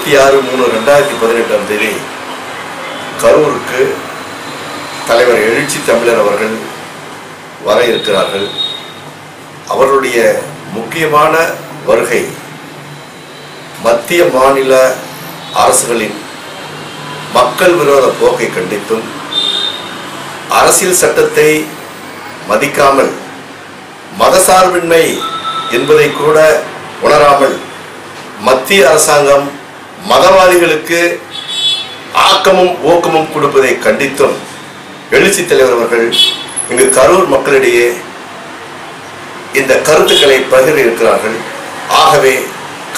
இருபத்தி ஆறு மூணு ரெண்டாயிரத்தி பதினெட்டாம் தேதி கரூருக்கு தலைவர் எழுச்சி தமிழர் அவர்கள் வர இருக்கிறார்கள். அவருடைய முக்கியமான வருகை மத்திய மாநில அரசுகளின் மக்கள் விரோத போக்கை கண்டித்தும் அரசியல் சட்டத்தை மதிக்காமல் மதசார்பின்மை என்பதை கூட உணராமல் மத்திய அரசாங்கம் மதவாதிகளுக்கு ஆக்கமும் ஊக்கமும் கொடுப்பதை கண்டித்தும் எழுச்சி தலைவர் அவர்கள் இங்கு கரூர் மக்களிடையே இந்த கருத்துக்களை பகிர இருக்கிறார்கள். ஆகவே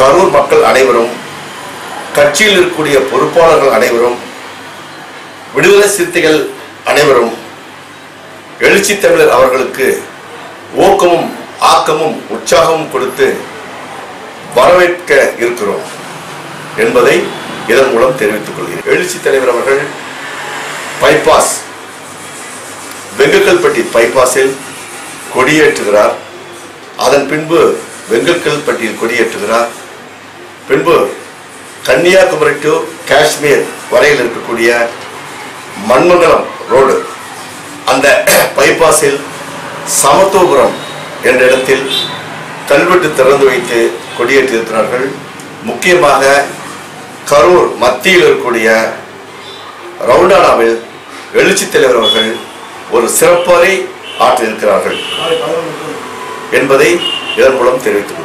கரூர் மக்கள் அனைவரும் கட்சியில் இருக்கக்கூடிய பொறுப்பாளர்கள் அனைவரும் விடுதலை சிறுத்தைகள் அனைவரும் எழுச்சி தமிழர் அவர்களுக்கு ஊக்கமும் ஆக்கமும் உற்சாகமும் கொடுத்து வரவேற்க இருக்கிறோம். என்பதை இதன் மூலம் தெரிவித்துக் கொள்கிறேன். எழுச்சி தலைவர் அவர்கள் பைபாஸ் வெங்கக்கல்பட்டி பைபாஸில் கொடியேற்றுகிறார். அதன் பின்பு வெங்கக்கல்பட்டியில் கொடியேற்றுகிறார். பின்பு கன்னியாகுமரி டு காஷ்மீர் வரையில் இருக்கக்கூடிய மண்மங்கலம் ரோடு அந்த பைபாஸில் சமத்துவபுரம் என்ற இடத்தில் கல்வெட்டு திறந்து வைத்து கொடியேற்றியிருக்கிறார்கள். முக்கியமாக கரூர் மத்தியில் இருக்கக்கூடிய ரவுண்டானாவில் எழுச்சி தலைவர் அவர்கள் ஒரு சிறப்பறை ஆற்றியிருக்கிறார்கள் என்பதை இதன் மூலம் தெரிவித்துக் கொள்கிறேன்.